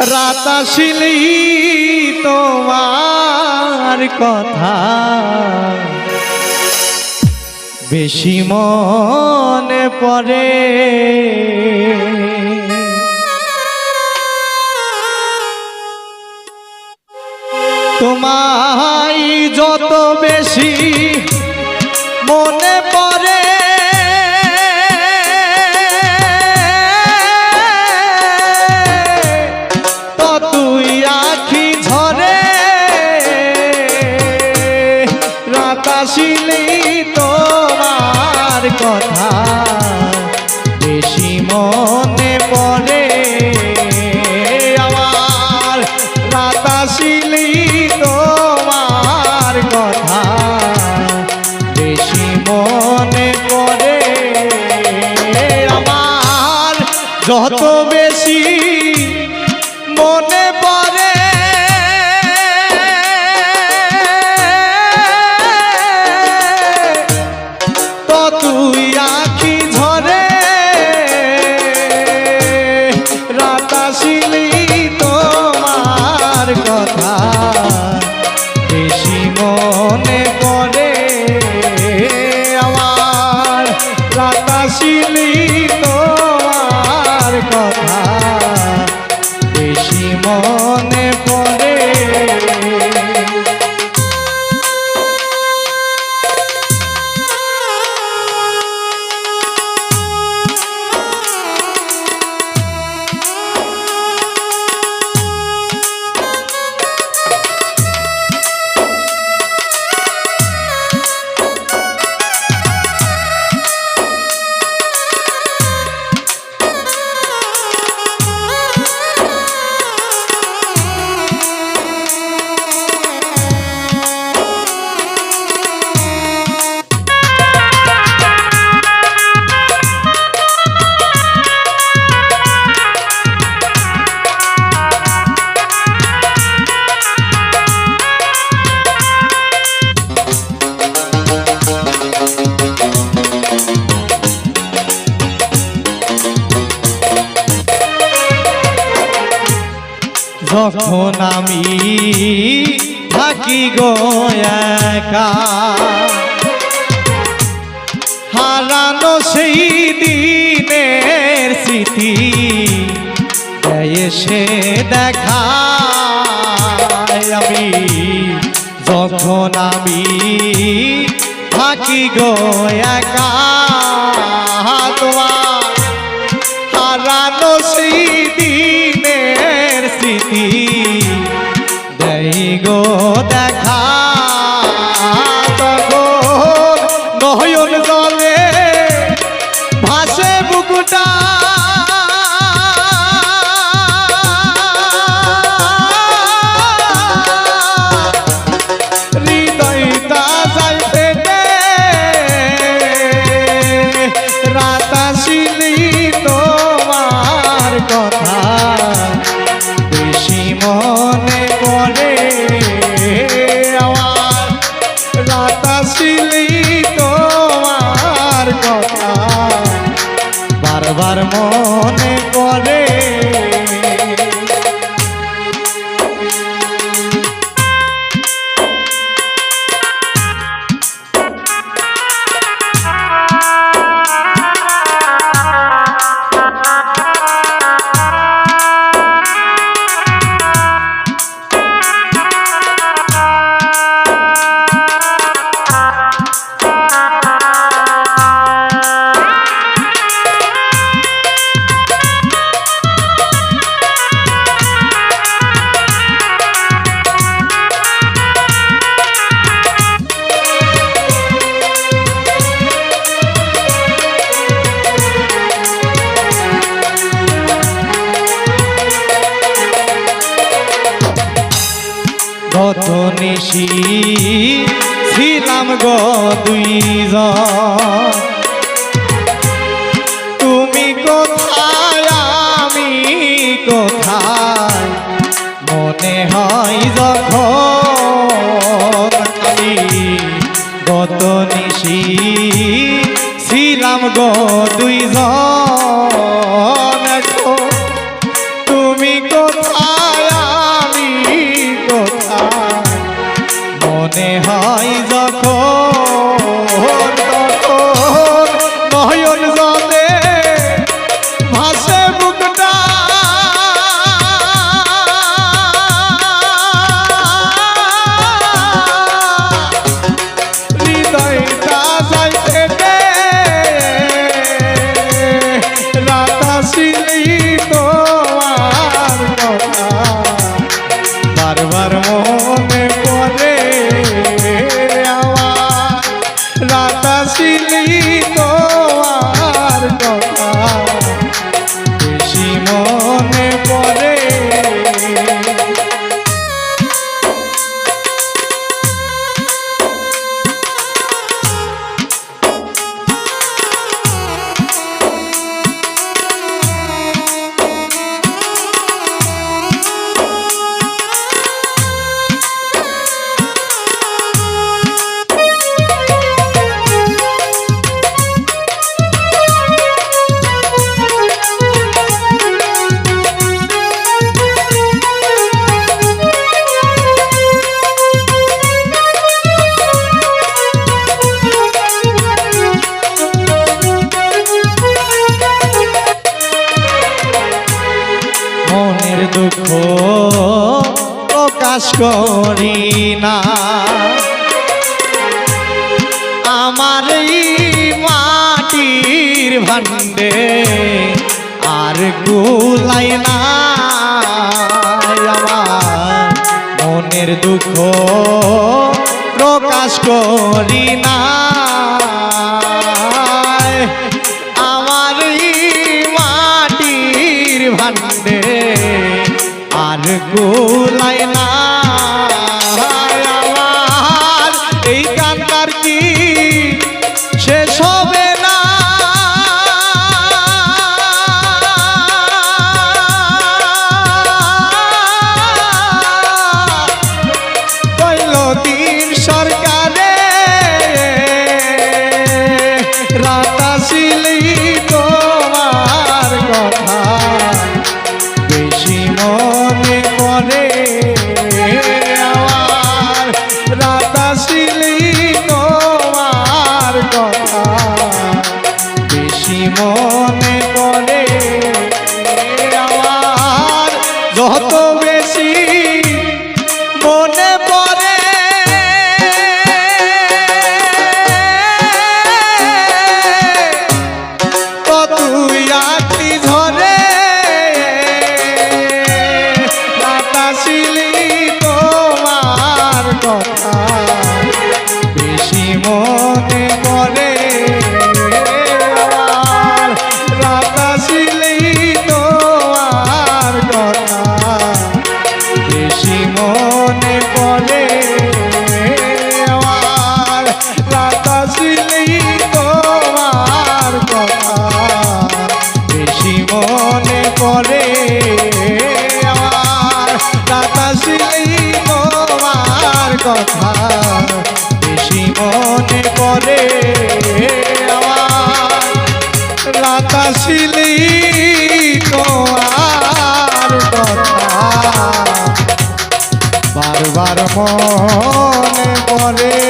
রাতাশিলি তোমার কথা। বেশি মনে পড়ে। তোমায় যত বেশি মনে পড়ে রাতাশিলি তোমার কথা। বেশি মনে পড়ে যখন আমি থাকি গো একা, হারানো সেই দিনের স্মৃতি এসে দেখা। আমি যখন আমি থাকি গো একা গো দেখা রাতাশিলি তোমার কথা। বারবার মনে পড়ে নিশি ছিলাম গো দুইজন। তুমি কোথায়, আমি কোথায়? মনে হয় যখন গত নিশি ছিলাম গো দুইজন। করি না আমার মাটির ভান্ডে আর গুলাই না আমার মনের দুঃখ প্রকাশ করি না আমার মাটির ভান্ডে আর গোলাই না করে আসিলি আর বারবার মনে পরে